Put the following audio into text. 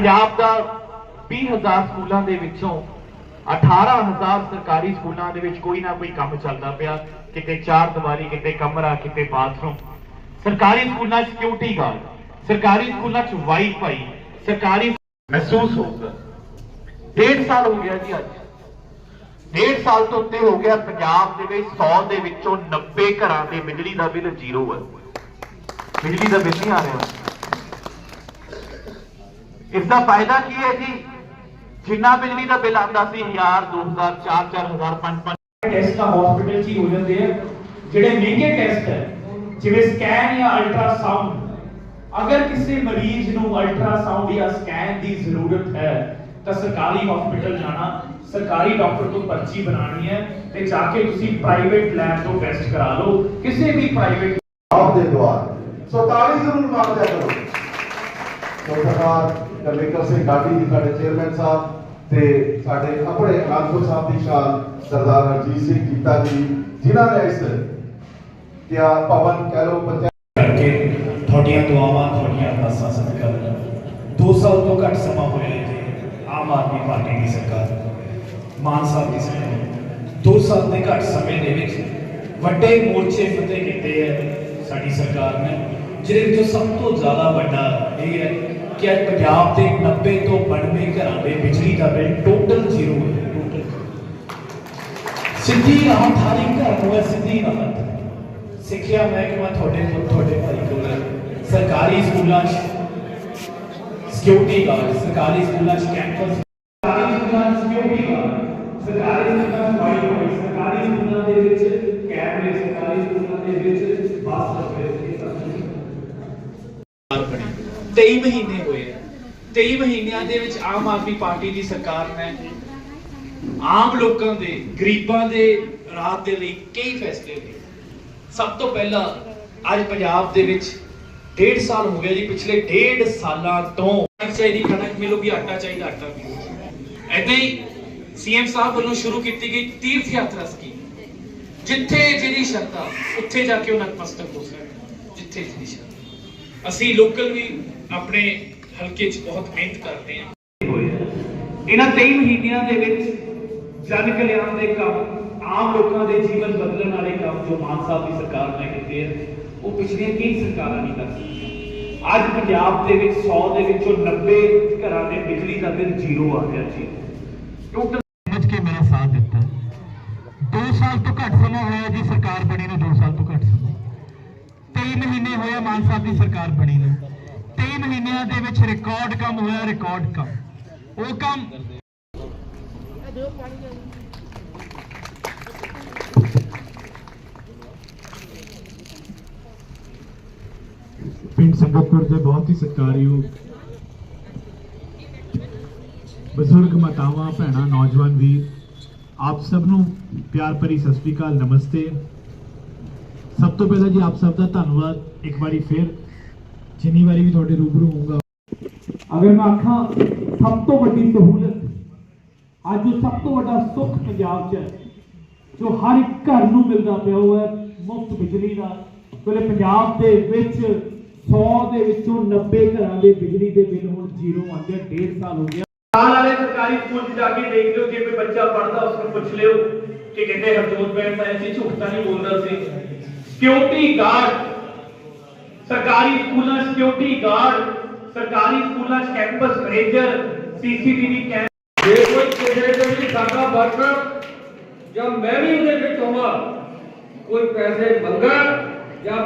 ਪੰਜਾਬ ਦਾ 20000 ਸਕੂਲਾਂ ਦੇ ਵਿੱਚੋਂ 18000 ਸਰਕਾਰੀ ਸਕੂਲਾਂ ਦੇ ਵਿੱਚ ਕੋਈ ਨਾ ਕੋਈ ਕੰਮ ਚੱਲਦਾ ਪਿਆ, ਕਿਤੇ ਚਾਰ ਦੀਵਾਰੀ, ਕਿਤੇ ਕਮਰਾ, ਕਿਤੇ ਬਾਥਰੂਮ। ਸਰਕਾਰੀ ਸਕੂਲਾਂ 'ਚ ਸਿਕਿਉਰਿਟੀ ਗਾਰਡ ਸਰਕਾਰੀ ਸਕੂਲਾਂ 'ਚ ਵਾਈਫਾਈ ਸਰਕਾਰੀ ਮਹਿਸੂਸ ਹੋਊਗਾ ਡੇਢ ਸਾਲ ਹੋ ਗਿਆ ਜੀ ਅੱਜ। ਡੇਢ ਸਾਲ ਤੋਂ ਉੱਤੇ ਹੋ ਗਿਆ ਪੰਜਾਬ ਦੇ ਵਿੱਚ 100 ਦੇ ਵਿੱਚੋਂ 90 ਘਰਾਂ ਦੇ ਬਿਜਲੀ ਦਾ ਬਿੱਲ ਜ਼ੀਰੋ ਹੈ। ਬਿਜਲੀ ਦਾ ਬਿੱਲ ਨਹੀਂ ਆ ਰਿਹਾ। ਇਸ ਦਾ ਫਾਇਦਾ ਕੀ ਹੈ ਜੀ? ਜਿੰਨਾ ਬਿਜਲੀ ਦਾ ਬਿੱਲ ਆਉਂਦਾ ਸੀ 1000 2000 4 4000 5 5 ਟੈਸਟ ਤਾਂ ਹਸਪੀਟਲ 'ਚ ਹੀ ਹੋ ਜਾਂਦੇ ਆ। ਜਿਹੜੇ ਮਹਿੰਗੇ ਟੈਸਟ ਹੈ ਜਿਵੇਂ ਸਕੈਨ ਜਾਂ ਅਲਟਰਾਸਾਊਂਡ ਅਗਰ ਕਿਸੇ ਮਰੀਜ਼ ਨੂੰ ਅਲਟਰਾਸਾਊਂਡ ਜਾਂ ਸਕੈਨ ਦੀ ਜ਼ਰੂਰਤ ਹੈ ਤਾਂ ਸਰਕਾਰੀ ਹਸਪੀਟਲ ਜਾਣਾ ਸਰਕਾਰੀ ਡਾਕਟਰ ਤੋਂ ਪਰਚੀ ਬਣਾਉਣੀ ਹੈ ਤੇ ਜਾ ਕੇ ਤੁਸੀਂ ਪ੍ਰਾਈਵੇਟ ਲੈਬ ਤੋਂ ਟੈਸਟ ਕਰਾ ਲਓ। ਕਿਸੇ ਵੀ ਪ੍ਰਾਈਵੇਟ ਆਪ ਦੇ ਦੁਆਰ। ਸੋ ਤਾਲੀ ਜ਼ਰੂਰ ਮਾਰ ਦਿਆ ਕਰੋ। ਸੋ ਸਰਦਾਰ ਕਲੇਕਰ ਸਿੰਘ ਗਾਂਧੀ ਜੀ, ਸਾਡੇ ਚੇਅਰਮੈਨ ਸਾਹਿਬ ਤੇ ਸਾਡੇ ਆਪਣੇ ਅਨੰਦਪੁਰ ਸਾਹਿਬ ਦੀ ਸ਼ਾਨ, ਸਰਦਾਰ ਹਰਜੀਤ ਸਿੰਘ ਜੀਤਾ ਜੀ, ਜਿਨ੍ਹਾਂ ਨੇ ਇਸ ਕਿਆ ਭਵਨ ਕਹਿ ਲੋ ਪੰਚਾਇਤ ਕਰਕੇ ਤੁਹਾਡੀਆਂ ਦੁਆਵਾਂ, ਤੁਹਾਡੀਆਂ ਅਰਦਾਸਾਂ ਸਦਕਾ 2 ਸਾਲ ਤੋਂ ਘੱਟ ਸਮਾਂ ਹੋਇਆ ਹੈ ਜੀ, ਆਮ ਆਦਮੀ ਪਾਰਟੀ ਦੀ ਸਰਕਾਰ ਮਾਨ ਸਾਹਿਬ ਦੀ ਸਰਕਾਰ 2 ਸਾਲ ਦੇ ਘੱਟ ਸਮੇਂ ਦੇ ਵਿੱਚ ਵੱਡੇ ਮੋਰਚੇ ਫਤਿਹ ਕੀਤੇ ਹੈ ਸਾਡੀ ਸਰਕਾਰ ਨੇ, ਜਿਹਦੇ ਵਿੱਚੋਂ ਸਭ ਤੋਂ ਜ਼ਿਆਦਾ ਵੱਡਾ ਇਹ ਹੈ ਕਿ ਅੱਜ ਪੰਜਾਬ ਦੇ 90 ਤੋਂ 92 ਘਰਾਂ ਦੇ ਬਿਜਲੀ ਦਾ ਬਿੱਲ ਟੋਟਲ ਜ਼ੀਰੋ ਹੈ ਟੋਟਲ ਸਿੱਧੀ ਰਾਹਤ ਹਰ ਇੱਕ ਘਰ ਨੂੰ ਹੈ, ਸਿੱਧੀ ਰਾਹਤ ਸਿੱਖਿਆ ਮਹਿਕਮਾ ਤੁਹਾਡੇ ਕੋਲ, ਤੁਹਾਡੇ ਭਾਈ ਕੋਲ ਹੈ। ਸਰਕਾਰੀ ਸਕੂਲਾਂ 'ਚ ਸਿਕਿਉਰਿਟੀ ਗਾਰਡ ਸਰਕਾਰੀ ਸਕੂਲਾਂ 'ਚ ਕੈਂਪਸ ਸਰਕਾਰੀ ਸਕੂਲਾਂ 'ਚ ਸਿਕਿਉਰਿਟੀ ਗਾਰਡ ਸਰਕਾਰੀ ਸਕੂਲਾਂ 'ਚ ਵਾਈਫਾਈ ਸਰਕਾਰੀ ਸਕੂਲਾਂ ਦੇ ਵਿੱਚ ਕੈਮਰੇ ਸਰਕਾਰੀ ਸਕੂਲਾਂ ਦੇ ਵਿੱਚ ਬੱਸ ਸਟੈਂਡ ਇਹ ਸਭ ਕੁਝ ਬਣੀ 23 ਮਹੀਨੇ ਹੋਏ ਆ। 23 ਮਹੀਨਿਆਂ ਦੇ ਵਿੱਚ ਆਮ ਆਦਮੀ ਪਾਰਟੀ ਦੀ ਸਰਕਾਰ ਨੇ ਆਮ ਲੋਕਾਂ ਦੇ, ਗਰੀਬਾਂ ਦੇ ਰਾਹਤ ਦੇ ਲਈ ਕਈ ਫੈਸਲੇ ਲਏ। ਸਭ ਤੋਂ ਪਹਿਲਾਂ ਅੱਜ ਪੰਜਾਬ ਦੇ ਵਿੱਚ ਡੇਢ ਸਾਲ ਹੋ ਗਿਆ ਜੀ, ਪਿਛਲੇ ਡੇਢ ਸਾਲਾਂ ਤੋਂ ਚਾਹੀਦੀ ਕਣਕ ਮਿਲੂਗੀ, ਆਟਾ ਚਾਹੀਦਾ, ਆਟਾ ਮਿਲੂਗਾ। ਐਦਾਂ ਹੀ ਸੀਐਮ ਸਾਹਿਬ ਵੱਲੋਂ ਸ਼ੁਰੂ ਕੀਤੀ ਗਈ ਤੀਰਥ ਯਾਤਰਾ ਸਕੀਮ ਜਿੱਥੇ ਜਿਹੜੀ ਸ਼ਰਧਾ, ਉੱਥੇ ਜਾ ਕੇ ਉਹ ਨਤਮਸਤਕ ਹੋ ਸਕਦਾ ਜਿੱਥੇ ਜਿਹੜੀ ਸ਼ਰਧਾ। ਅਸੀਂ ਲੋਕਲ ਵੀ ਆਪਣੇ ਹਲਕੇ 'ਚ ਬਹੁਤ ਮਿਹਨਤ ਕਰਦੇ ਆ। ਇਹਨਾਂ 23 ਮਹੀਨਿਆਂ ਦੇ ਵਿੱਚ ਜਨ ਕਲਿਆਣ ਦੇ ਕੰਮ, ਆਮ ਲੋਕਾਂ ਦੇ ਜੀਵਨ ਬਦਲਣ ਵਾਲੇ ਕੰਮ ਜੋ ਮਾਨ ਸਾਹਿਬ ਦੀ ਸਰਕਾਰ ਨੇ ਕੀਤੇ ਆ, ਉਹ ਪਿਛਲੀਆਂ ਕਈ ਸਰਕਾਰਾਂ ਨਹੀਂ ਕਰ ਸਕੀਆਂ। ਅੱਜ ਪੰਜਾਬ ਦੇ ਵਿੱਚ 100 ਦੇ ਵਿੱਚੋਂ 90 ਘਰਾਂ ਦੇ ਬਿਜਲੀ ਦਾ ਬਿੱਲ ਜ਼ੀਰੋ ਆ ਗਿਆ ਜੀ। ਟੋਟਲ ਸਮਝ ਕੇ ਮੇਰਾ ਸਾਥ ਦਿੱਤਾ। 2 ਸਾਲ ਤੋਂ ਘੱਟ ਸਮਾਂ ਹੋਇਆ ਜੀ, ਸਰਕਾਰ ਬਣੀ ਨੂੰ 2 ਸਾਲ ਤੋਂ ਘੱਟ ਸਮਾਂ। 23 ਮਹੀਨੇ ਹੋਇਆ ਮਾਨ ਸਾਹਿਬ ਦੀ ਸਰਕਾਰ ਬਣੀ ਨੂੰ। 23 ਮਹੀਨਿਆਂ ਦੇ ਵਿੱਚ ਰਿਕਾਰਡ ਕੰਮ ਹੋਇਆ ਰਿਕਾਰਡ ਕੰਮ। ਉਹ ਕੰਮ ਪਿੰਡ ਸੰਗਤਪੁਰ ਦੇ ਬਹੁਤ ਹੀ ਸਤਿਕਾਰਯੋਗ ਬਜ਼ੁਰਗ ਮਾਤਾਵਾਂ, ਭੈਣਾਂ, ਨੌਜਵਾਨ ਵੀ ਆਪ ਸਭ ਨੂੰ ਪਿਆਰ ਭਰੀ ਸਤਿ ਸ੍ਰੀ ਅਕਾਲ, ਨਮਸਤੇ। ਸਭ ਤੋਂ ਪਹਿਲਾਂ ਜੀ ਆਪ ਸਭ ਦਾ ਧੰਨਵਾਦ। ਇੱਕ ਵਾਰੀ ਫਿਰ ਜਿੰਨੀ ਵਾਰੀ ਵੀ ਤੁਹਾਡੇ ਰੂਬਰੂ ਹੋਊਂਗਾ। ਅਗਰ ਮੈਂ ਆਖਾਂ ਸਭ ਤੋਂ ਵੱਡੀ ਸਹੂਲਤ ਅੱਜ ਜੋ ਸਭ ਤੋਂ ਵੱਡਾ ਸੁੱਖ ਪੰਜਾਬ 'ਚ ਹੈ ਜੋ ਹਰ ਇੱਕ ਘਰ ਨੂੰ ਮਿਲਦਾ ਪਿਆ ਉਹ ਹੈ ਮੁਫਤ ਬਿਜਲੀ ਦਾ। ਕੋਲੇ ਪੰਜਾਬ ਦੇ ਵਿੱਚ 100 ਦੇ ਵਿੱਚੋਂ 90 ਘਰਾਂ ਦੇ ਬਿਜਲੀ ਦੇ ਬਿੱਲ ਹੁਣ ਜ਼ੀਰੋ ਆਉਂਦੇ ਆ ਡੇਢ ਸਾਲ ਹੋ ਗਿਆ। ਨਾਲ ਵਾਲੇ ਸਰਕਾਰੀ ਸਕੂਲ 'ਚ ਜਾ ਕੇ ਦੇਖ ਲਿਓ ਜੇ ਕੋਈ ਬੱਚਾ ਪੜਦਾ ਉਸ ਨੂੰ ਪੁੱਛ ਲਿਓ ਕਿ ਕਹਿੰਦੇ ਹਰਜੋਤ ਬੈਂਸ ਤਾਂ ਐਸੀ ਝੂਠ ਤਾਂ ਨਹੀਂ ਬੋਲਦਾ ਸੀ। ਸਿਕਿਉਰਿਟੀ ਗਾਰਡ ਸਰਕਾਰੀ ਸਕੂਲਾਂ 'ਚ ਸਿਕਿਉਰਿਟੀ ਗਾਰਡ ਸਰਕਾਰੀ ਸਕੂਲਾਂ 'ਚ ਕੈਂਪਸ ਮੈਨੇਜਰ ਸੀਸੀਟੀਵੀ ਕੈਮ ਜੇ ਕੋਈ ਕਿਸੇ ਦੇ ਵਿੱਚ ਸਾਡਾ ਵਰਕਰ ਜਾਂ ਮੈਂ ਵੀ ਉਹਦੇ ਵਿੱਚ ਹੋਵਾਂ ਕੋਈ ਪੈਸੇ ਮੰਗਾ ਜਾਂ